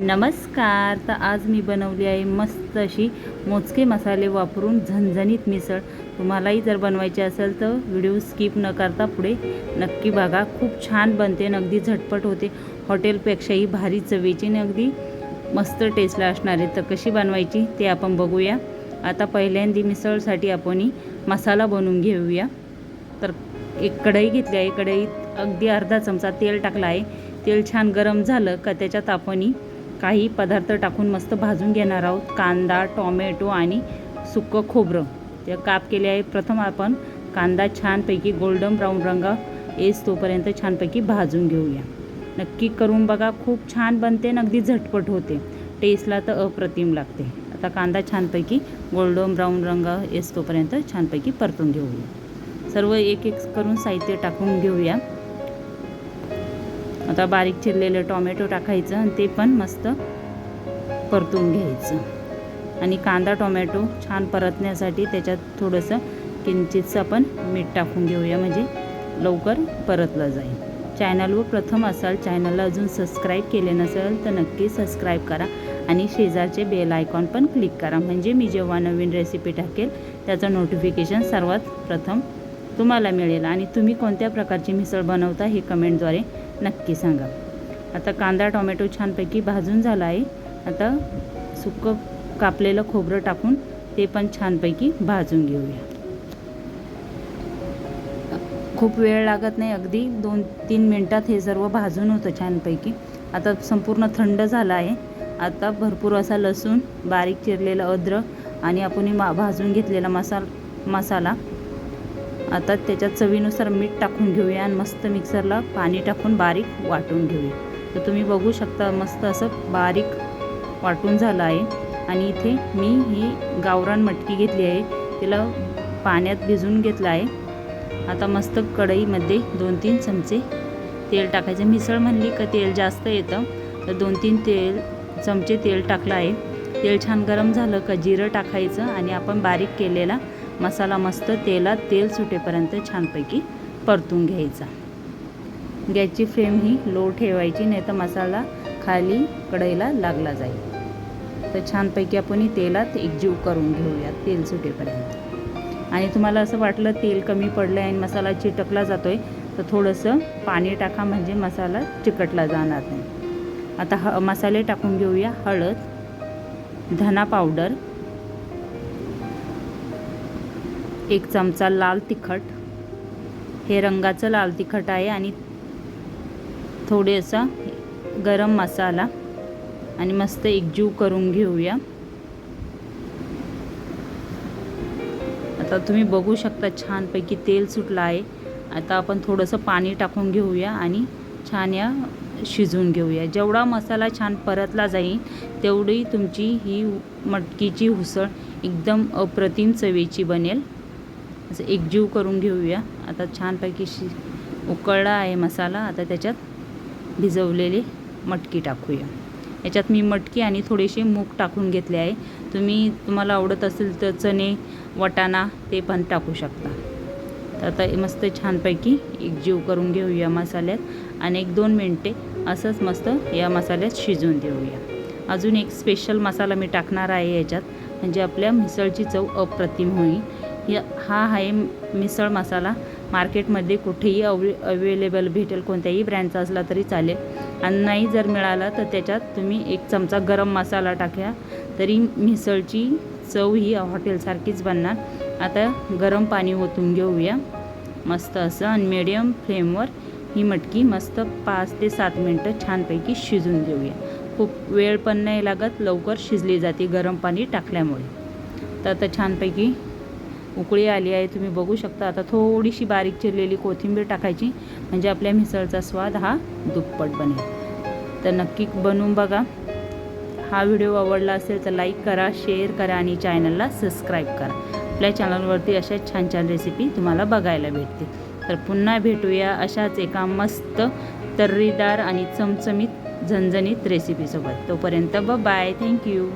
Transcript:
नमस्कार तर आज मी बनवली आहे मस्त अशी मोजके मसाले वापरून झणझणीत मिसळ. तुम्हालाही जर बनवायची असेल तर व्हिडिओ स्किप न करता पुढे नक्की बघा. खूप छान बनते आणि अगदी झटपट होते. हॉटेलपेक्षाही भारी चवीची आणि अगदी मस्त टेस्टला असणार. आहे तर कशी बनवायची ते आपण बघूया. आता पहिल्यांदा मिसळसाठी आपण मसाला बनवून घेऊया. तर एक कढई घेतली आहे. कढईत अगदी अर्धा चमचा तेल टाकला आहे. तेल छान गरम झालं का त्याच्यात आपण काही पदार्थ टाकून मस्त भाजून घेणार आहोत. कांदा टॉमॅटो आणि सुकं खोबरं. ते काप केले आहे. प्रथम आपण कांदा छानपैकी गोल्डन ब्राऊन रंग येस तोपर्यंत छानपैकी भाजून घेऊया. नक्की करून बघा. खूप छान बनते आणि अगदी झटपट होते. टेस्टला तर अप्रतिम लागते. आता कांदा छानपैकी गोल्डन ब्राऊन रंग येस तोपर्यंत छानपैकी परतून घेऊया. सर्व एक एक करून साहित्य टाकून घेऊया. आता बारीक चिरलेलं टॉमॅटो टाकायचं आणि ते पण मस्त परतून घ्यायचं. आणि कांदा टोमॅटो छान परतण्यासाठी त्याच्यात थोडंसं किंचितचं आपण मीठ टाकून घेऊया म्हणजे लवकर परतलं जाईल. चॅनलवर प्रथम असाल चॅनलला अजून सबस्क्राईब केले नसेल तर नक्की सबस्क्राईब करा आणि शेजारचे बेल आयकॉन पण क्लिक करा. म्हणजे मी जेव्हा नवीन रेसिपी टाकेल त्याचं नोटिफिकेशन सर्वात प्रथम तुम्हाला मिळेल. आणि तुम्ही कोणत्या प्रकारची मिसळ बनवता हे कमेंटद्वारे नक्की सांगा. आता कांदा टोमॅटो छानपैकी भाजून झाला आहे. आता सुकं कापलेलं खोबरं टाकून ते पण छानपैकी भाजून घेऊया. खूप वेळ लागत नाही अगदी दोन तीन मिनटात हे सर्व भाजून होतं छानपैकी. आता संपूर्ण थंड झालं आहे. आता भरपूर असा लसूण बारीक चिरलेलं अद्रक आणि आपण मा भाजून घेतलेला मसाल मसाला आता त्याच्यात चवीनुसार मीठ टाकून घेऊया आणि मस्त मिक्सरला पाणी टाकून बारीक वाटून घेऊया. तर तुम्ही बघू शकता मस्त असं बारीक वाटून झालं आहे. आणि इथे मी ही गावरान मटकी घेतली आहे. तिला पाण्यात भिजून घेतलं आहे. आता मस्त कढईमध्ये दोन तीन चमचे तेल टाकायचे. मिसळ म्हणली का तेल जास्त येतं. तर दोन तीन तेल चमचे तेल टाकलं आहे. तेल छान गरम झालं का जिरं टाकायचं आणि आपण बारीक केलेला मसाला मस्त तेलात तेल सुटेपर्यंत छानपैकी परतून घ्यायचा. गॅसची फ्लेम ही लो ठेवायची नाही तर मसाला खाली कढईला लागला जाईल. तर छानपैकी आपण ही तेलात एकजीव करून घेऊया तेल सुटेपर्यंत. आणि तुम्हाला असं वाटलं तेल कमी पडलं आहे आणि मसाला चिटकला जातो आहे तर थोडंसं पाणी टाका म्हणजे मसाला चिकटला जाणार नाही. आता ह मसाले टाकून घेऊया हळद धना पावडर एक चमचा लाल तिखट. हे रंगाचं लाल तिखट आहे आणि थोडेसा गरम मसाला. आणि मस्त एकजीव करून घेऊया. आता तुम्ही बघू शकता छानपैकी तेल सुटलं आहे. आता आपण थोडंसं पाणी टाकून घेऊया आणि छान या शिजवून घेऊया. जेवढा मसाला छान परतला जाईल तेवढी तुमची ही मटकीची उसळ एकदम अप्रतिम चवीची बनेल. असं एकजीव करून घेऊया. आता छानपैकी शि उकळला आहे मसाला. आता त्याच्यात भिजवलेली मटकी टाकूया. याच्यात मी मटकी आणि थोडेसे मूग टाकून घेतले आहे. तुम्ही तुम्हाला आवडत असेल तर चणे वटाणा ते पण टाकू शकता. तर आता मस्त छानपैकी एकजीव करून घेऊया मसाल्यात. आणि एक दोन मिनटे असंच मस्त या मसाल्यात शिजून देऊया. अजून एक स्पेशल मसाला मी टाकणार आहे याच्यात. म्हणजे आपल्या मिसळची चव अप्रतिम होईल. या हा आहे मिसळ मसाला. मार्केटमध्ये कुठेही अवे अवेलेबल भेटेल कोणत्याही ब्रँडचा असला तरी चालेल. आणि नाही जर मिळाला तर त्याच्यात तुम्ही एक चमचा गरम मसाला टाक्या तरी मिसळची चव ही हॉटेलसारखीच बनणार. आता गरम पाणी ओतून घेऊया. मस्त असं आणि मिडियम फ्लेमवर ही मटकी मस्त पाच ते सात मिनटं छानपैकी शिजून घेऊया. खूप वेळ पण नाही लागत लवकर शिजली जाते गरम पाणी टाकल्यामुळे. तर आता छानपैकी उकळी आली आहे तुम्ही बघू शकता. आता थोडीशी बारीक चिरलेली कोथिंबीर टाकायची. म्हणजे आपल्या मिसळचा स्वाद हा दुप्पट बनेल. तर नक्की बनवून बघा. हा व्हिडिओ आवडला असेल तर लाईक करा शेअर करा आणि चॅनलला सबस्क्राईब करा. आपल्या चॅनलवरती अशाच छान छान रेसिपी तुम्हाला बघायला भेटतील. तर पुन्हा भेटूया अशाच एका मस्त तर्रीदार आणि चमचमीत झणझणीत रेसिपीसोबत. तोपर्यंत ब बाय. थँक्यू.